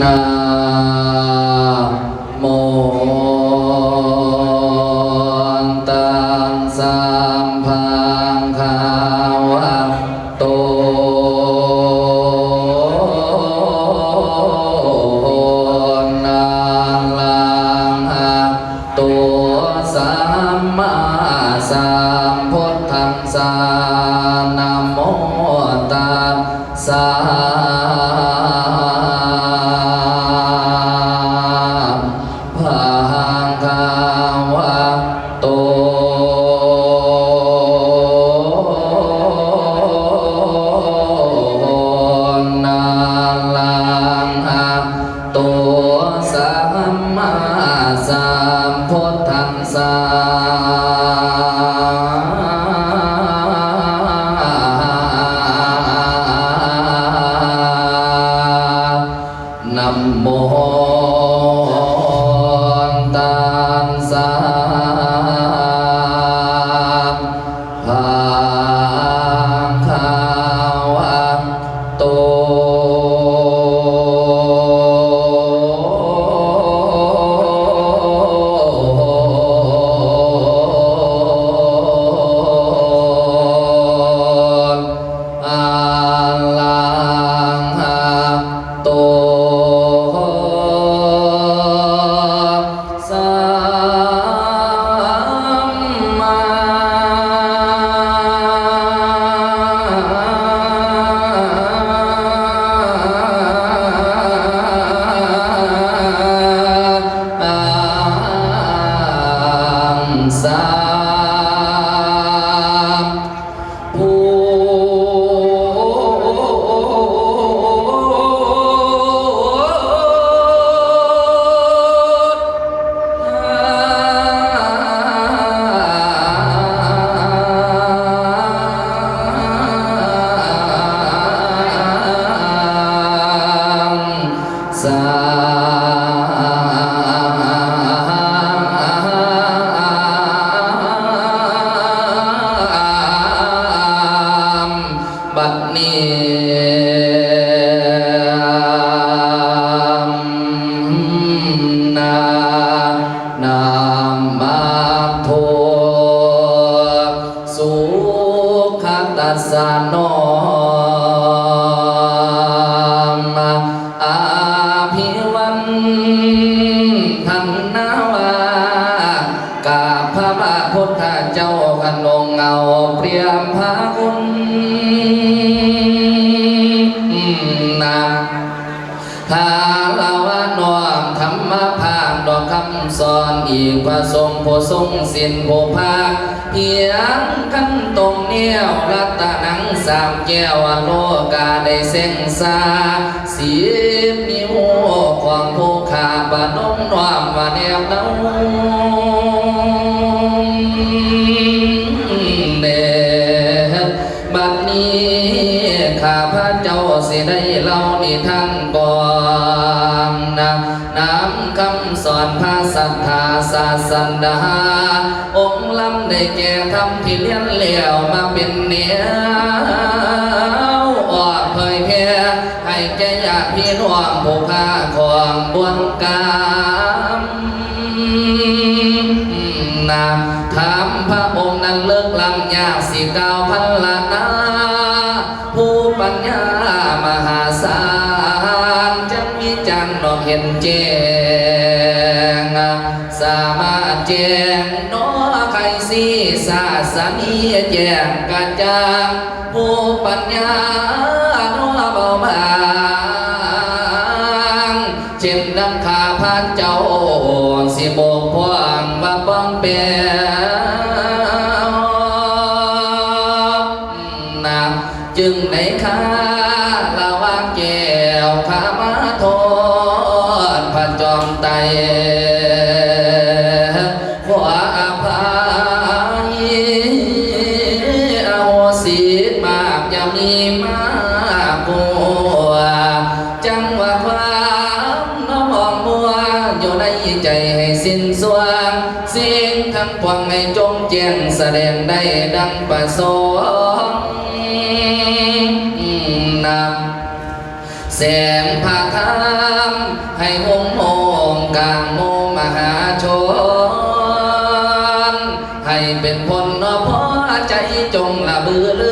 น น พระทรงผู้ทรงสินผู้ภาเพียงกันตรงเนียวรัตนังสามแก้วโลกาได้เส้นสาสีนิ้วของผู้ขาปนมนอมว่าแนวเนาเนบัดนี้ข้าพระเจ้าสิได้เล่านิทานก่อนนะน้ำ คำสอนพระสัทธาศาสดาองค์ล้ำได้แก่ทำที่เลี้ยนเหลี่ยวมาเป็นเนียวออกเผยแพร่ให้แก่ญาติพี่น้องผู้ค้าของบวงกา ศาสนีแจงกระจ่างผู้ปัญญานอเบาบางเช่นดังขาพระเจ้าสิบกพวงว่าป้องเปียนะจึงในข้าละวางแก้วข้ามาโทษพระจอมไต ประสงค์นำแสงพาทามให้หงมองกลางโมมหาชน ให้เป็นพลนอพอใจจงละเบือลื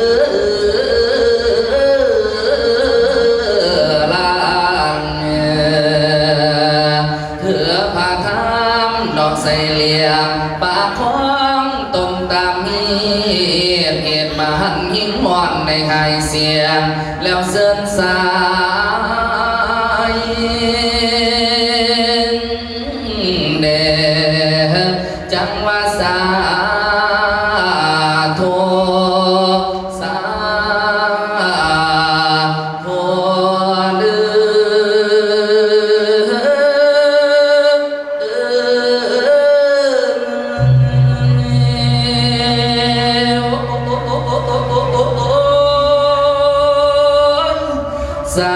สา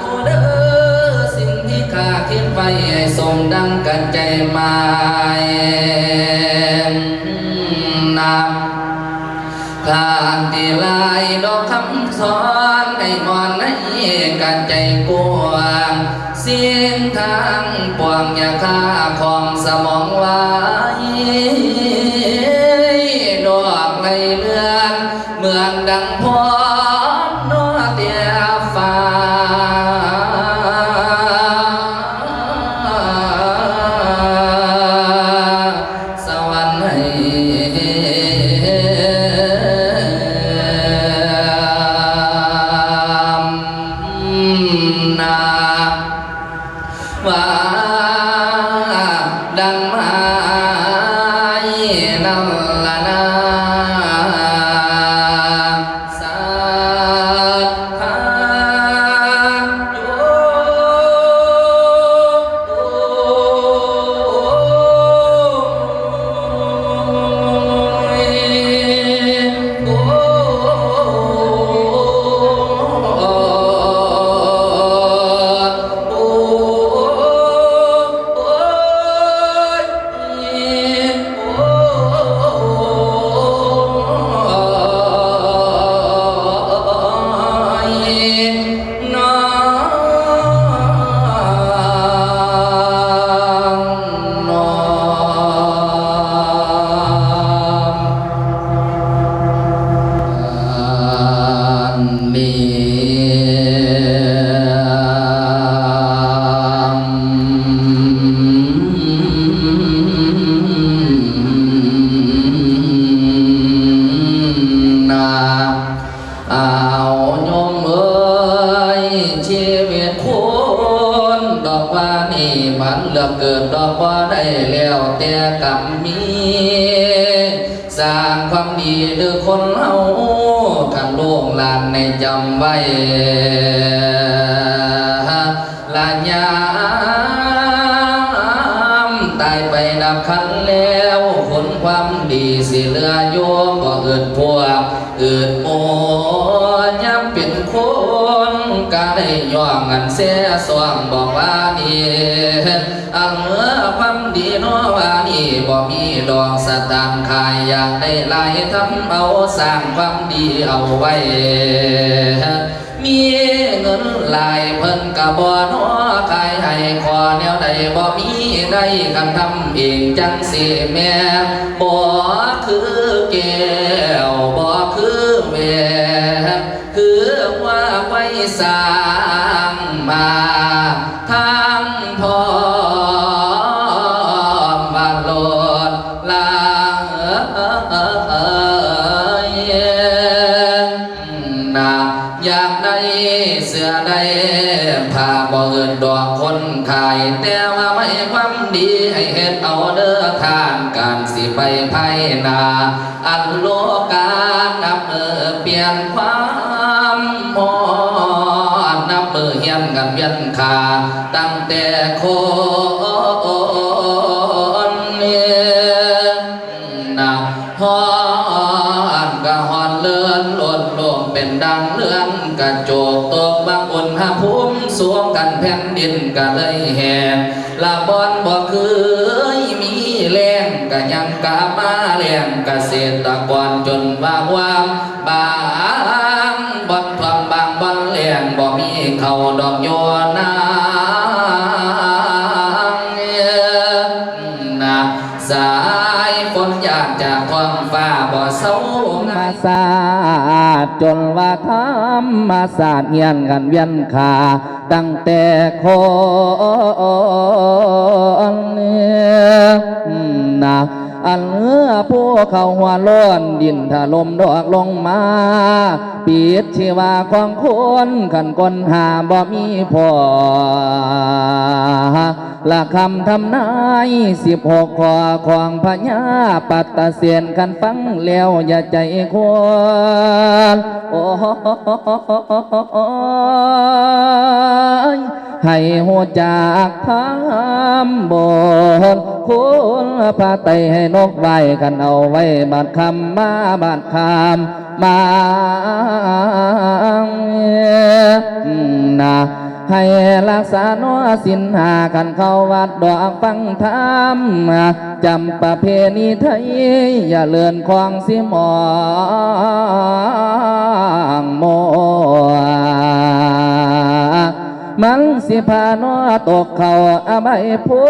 ธุเด้อสิ่งที่ข้าคิดไปให้สมดังกันใจหมายนำทานที่ลายดอกคำสอนให้มอนในกันใจกว้างเสียงทางปวงอย่าค่าของสมองไว้ดอกในเมืองเมืองดังพร สร้างความดีด้อคนเฮากันล่งลานในจำไว้ลายามตายไปนับขันแล้วผลความดีสิเหลือโยมก็เกิดพวกเอิด ได้ย่องกันเสียสวงบอกว่านี่อังเมื่อความดีน้อว่านี่บ่มีดอกสตางค์ขายอยากได้ลายทำเอาสร้างความดีเอาไว้มีเงินลายเพิ่นกะบ่น้อขายให้ขอแนวใดบ่มีได้กันทำเองจังสิแม่บ่คือแก้วบ่คือแหวนคือว่ สร้างมา นะฮอนกะฮอนเลื่อนล่นลงเป็นดังเลื่อนกระโจกตกบางอุณหภูมิสวมกันแผ่นดินก็เลยแหงละบอนบ่คือมีแรงก็ยังกะมาแรงเกษตรกรจนว่าวามบางบ่อนความบางบอนแรงบ่มีเขาดอกโยนา ศาสตร์จนว่าธรรมาศาสตร์เงียนกันเวียนขาตั้งแต่คนนะอันเมื่อผู้เขาหัวล้นดินถล่มดอกลงมาปิดชีวาของคนขันคนหาบ่มีพอ ละคำทำนายสิบหกข้อของพญาปัตตเสียนกันฟังแล้วอย่าใจควรโอ้ยให้หัวจากพามบนคุณพาไตให้นกไว้กันเอาไว้บาดคำมาบาดคำมานะ ให้รักษาโนสินหากันเข้าวัดดอกฟังธรรมจำประเพณีไทย อย่าเลือนควางสิหมองโม มันสิพาโนตกเขาอาใบภู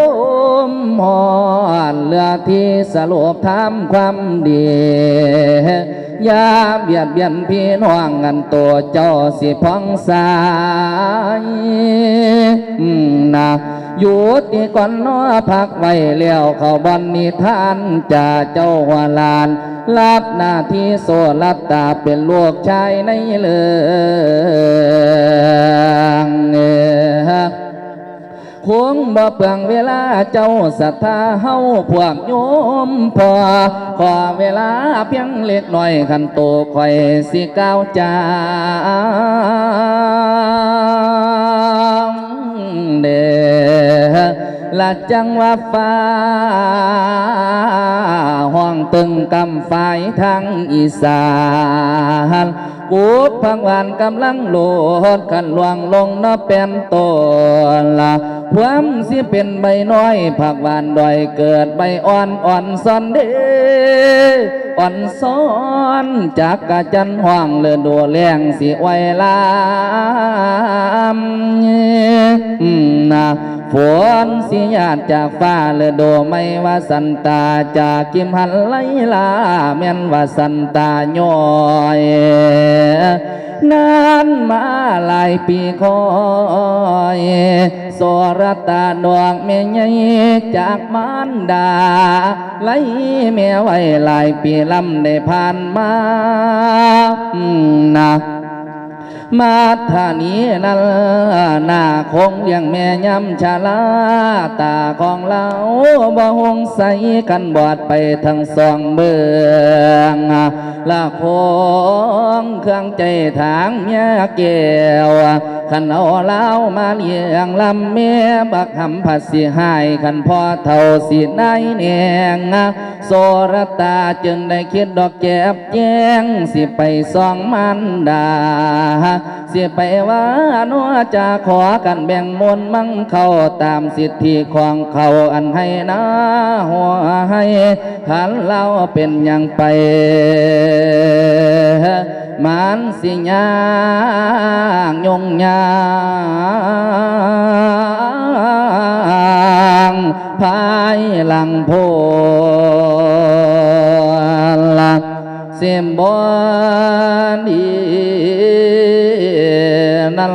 มิหอนเรือที่สรุปทำความดีย่าเบียดเบียนพี่น้องกันตัวเจ้าสิพ้องสายนะอยู่ที่ก่อนน้อพักไว้แล้วเขาบอนนิทานจ่าเจ้าหัวลานรับหน้าที่โซลัตตาเป็นลูกชายในเลือง คงบ่เปลืองเวลาเจ้าศรัทธาเฮาพวกโยมพอขอเวลาเพียงเล็กน้อยขันโตคอยสิก้าวจางเด้อละจังว่าฟ้าห้องตึงกำฝ่ายทางอีสาน กูพังวานกำลังโลดกันลวงลงนอเป็นต้นละความสิเป็นใบน้อย ผักหวานดอยเกิดใบอ่อนอ่อนซอนเดอ่อนซ้อนจากกะจันห้องเลือดัวแรงสิไว้ลามนะฝนสิญาติจากฟ้าเลือโดไม่ว่าสันตาจากกิมหันไลลาแม่นว่าสันตาย่อยนานมาหลายปีคอยสรตาดวงแม่ใหญ่จากมารดาไหลแม่ไว้หลายปีลำได้ผ่านมานะ มาธานีนั้นหน้าคงเลี้ยงแม่ยำชาลา ตาของเราบ่หงใสกันบอดไปทั้งสองเบืองละคงเครื่องใจทางเมียแก้ว ขันเอาเล้ามาเลี้ยงลำเมียบักหำผัดสิหายขันพ่อเท่าสินายเนียงโสรตาจึงได้คิดดอกแก็บแจ้งสิไปสองมันดาเสียไปว่านัวจะขอกันแบ่งมนมั่งเข้าตามสิทธิของเขาอันให้นะหัวให้ขันเราเป็นอย่างไปมันสิยากยงยางภายหลังโพลักเสียมบอนดี นั่น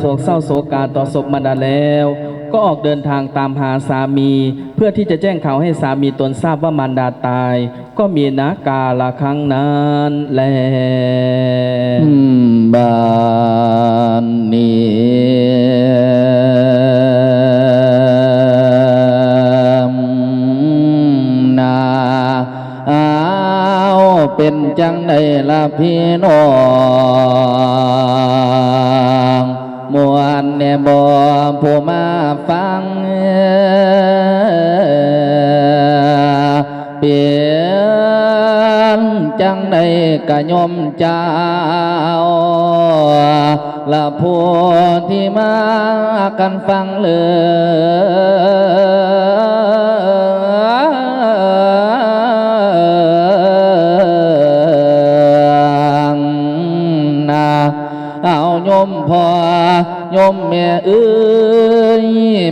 โศกเศร้าโศกาต่อศพมารดาแล้ว ก็ออกเดินทางตามหาสามี เพื่อที่จะแจ้งข่าวให้สามีตนทราบว่ามารดาตาย ก็มีนากาละครั้งนั้นแลบานนี้เป็นจังได้ลาพี่น้อง มวนแน่บ่ผู้มาฟังเปลี่ยนจังใดกะยมเจ้าละผู้ที่มากันฟังเลย มแม่เอ้ย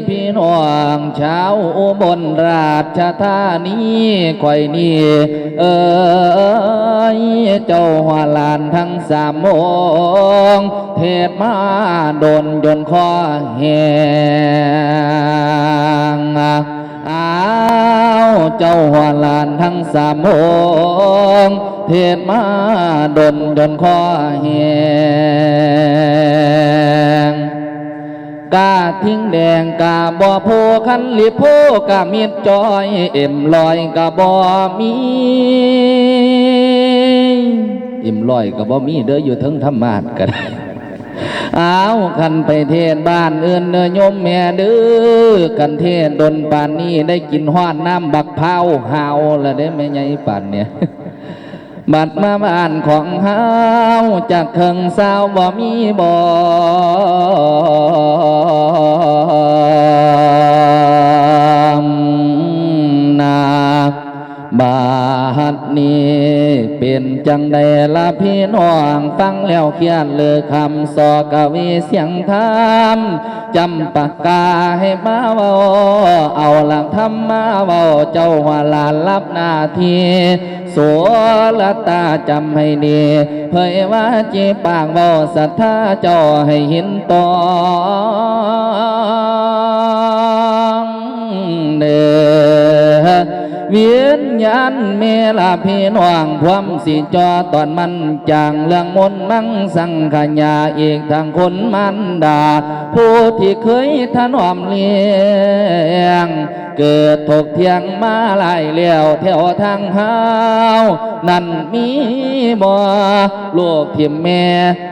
พี่น้องชาวอุบลราชธานีข่อยนี่เอ้ยเจ้าหัวลานทั้งสามโมงเทศมาโดนยนคอแหงอ้าวเจ้าหัวลานทั้งสามโมงเทศมาโดนยนคอแหง กาทิ้งแดงกาบ่อโพคันลิโพกามีดจอยเอ็มลอยกาบ่มีเอ็มลอยกาบ่มีเด้ออยู่ทั้งธรรมาสกันเอาคันไปเทศบ้านเอื่นเด้อโยมแม่เด้อกันเทศดนป่านนี้ได้กินห้อนน้ำบักเผาหาวละได้แม่ใหญ่ป่านเนี่ย บัดมาบ้านของเฮาจากเคิงสาวบ่มีบ่นาบาดนี้เป็นจังใดละพี่น้องฟังแล้วเขียนเลยคำสอกวีเสียงธรรมจำปากกาให้มาเว้าเอาหลักธรรมมาเว้าเจ้าหัวลานรับหน้าที่ โสลตาจำให้ดีเผยว่าจีปากเว้าศรัทธาเจ้าให้เห็นตองเด้อเวียนยันเมลาพี่น้องพร้อมสิจอตอนมันจางเรื่องมนมังสังขญาอีกทางคนมันดา ผู้ที่เคยถนอมเลี้ยง เกิดถกเถียงมาหลายเลี้ยวแถวทางเฮานั่นมีบ่ลูกทิมแม่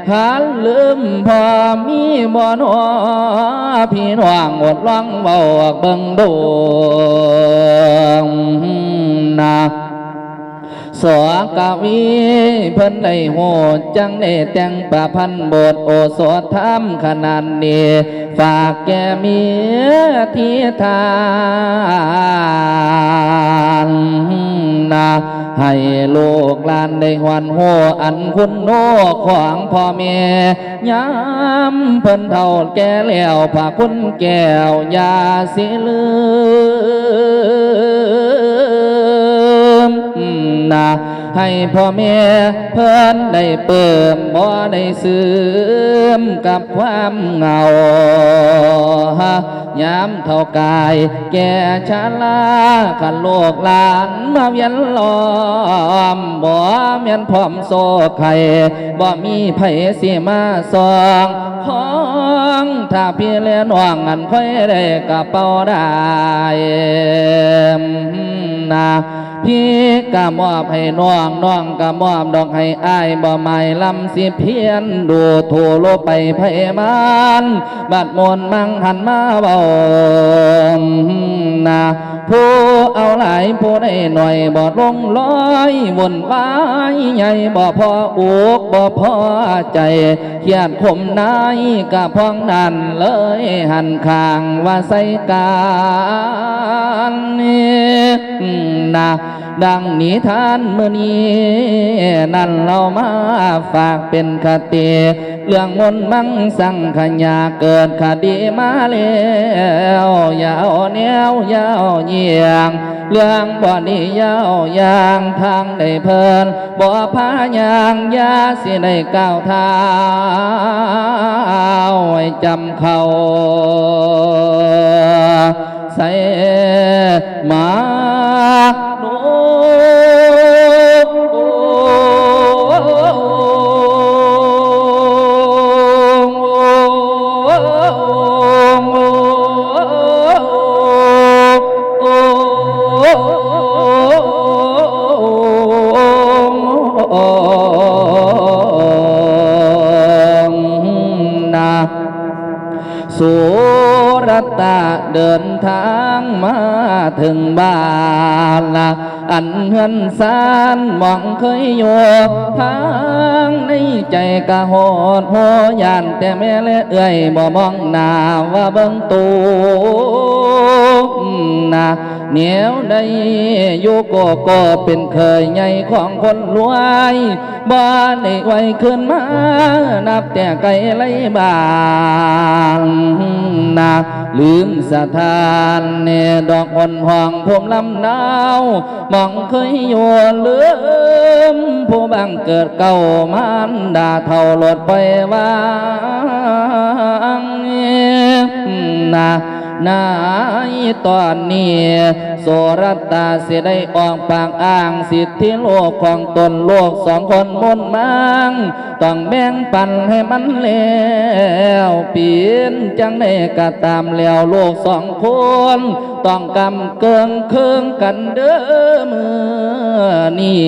ขันลืมพอมีบ่นอพี่น้องอดร้องเบาเบิ่งดู สวกวีเพิ่นได้โหดจังได้แต่งประพันธ์บทโอสถธรรมขนาดนี้ฝากแกเมียที่ทานนะให้ลูกหลานได้หวันโหอันคุณโนของพ่อแม่ย้ำเพิ่นเท่าแก่แล้วพาคุณแก้วยาสิลืม นะให้พ่อแม่เพิ่นได้เปิมบ่ได้ซึมกับความเหงาฮะยามเท่ากาย แก่ชราขันโลกหลานมาเวียนล้อมบ่เมียนพร้อมโซไข่บ่มีไผสิมาซองของถ้าพี่เลี้ยน้องอันค่อยได้กระเป๋าได้ นะพี่กะมอบให้น้องน้องกะมอบดอกให้อายบ่ไม่ลำสิเพียนดูโทโลไปไพมันบัดมนมังหันมาเบานะผู้เอาหลายผู้ได้หน่อยบ่ลงร้อยวนวายใหญ่บ่พออกบ่พอใจเขียดขมนายกะพ้องนั่นเลยหันข้างว่าใส่การนี่นะดังนิทานเมื่อนี้ นั่นเรามาฝากเป็นคติเรื่องมนมังสังขยาเกิดคดีมาแล้วยาวแนวยาวเยียง เรื่องบ่อนี้ยาวยางทางได้เพลินบ่พายางยาสิได้ก้าวเท้าให้จำเขา ใส่มา ถึงบ้านละอันเฮือนสานมองเคยอยู่ทางในใจกะโหดโหยานแต่แม่และเอื้อยบ่มองหน้าว่าเบิ่งตูนะเหนียวได้อยู่ก็ก็เป็นเคยใหญ่ของคนรวยบ้านได้ไว้ขึ้นมา นับแต่ไกลไรบางน ลืมสถานเนดอกอ่อนห้องผมลำนาวมองเคยอยู่ลืม ผู้บังเกิดเก่ามันดาเท่าหลดไปว่างนะ นายตอนนี้โสรัตาเสียได้ออกปากอ้างสิทธิโลกของตนโลกสองคนมนต์มังต้องแบ่งปันให้มันแล้วเปลี่ยนจังได้ก็ตามแล้วโลกสองคน ต้องกำเกิงเคืองกันเด้อมือนี่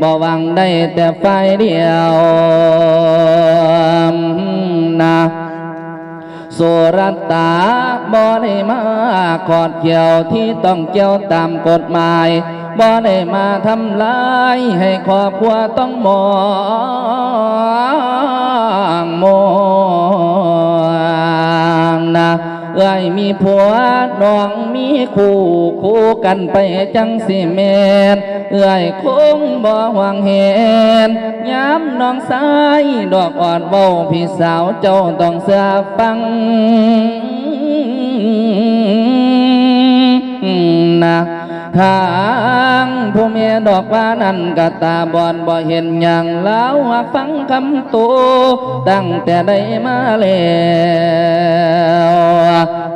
บ่หวังได้แต่ไฟเดียว สุรัตตาบ่ได้มาขอดเกี่ยวที่ต้องเกี่ยวตามกฎหมายบ่ได้มาทำลายให้ครอบครัวต้องมองมอง เอ้ยมีผัวน้องมีคู่คู่กันไปจังสิเมนเอ้ยคงบ่หวังเห็นย้ำน้องสายดอกอ่อนเว้าพี่สาวเจ้าต้องเสือฟังนะ ทางผู้เมียดอกว่านั้นกะตาบอนบ่เห็นอย่างแล้วฟังคำโตตั้งแต่ได้มาแล้ว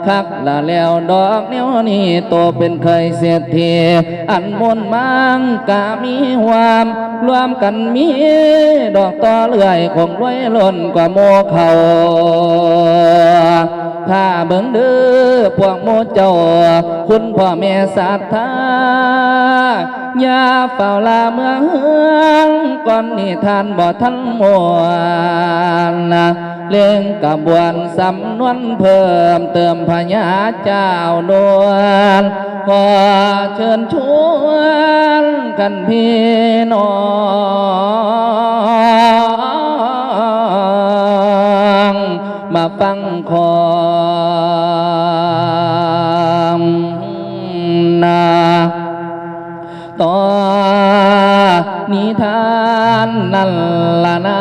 คักละแล้วดอกเนี้ยนี้โตเป็นเคยเสียทีอันมนมังกะมีความรวมกันมีดอกต่อเลื่อยคงรวยล้นกว่าโมเขา ถ้าเบิ่งเด้อพวกโมเจ้าคุณพ่อแม่ศรัทธาอย่าเฝ้าลาเมืองเฮืองก่อนนี่ท่านบ่ทันมวนนะเล่งกระบวนสำนวนเพิ่มเติมพญาเจ้าดวนขอเชิญชวนกันพี่น้อง มาฟังความนาต่อนิทานนั่นละนา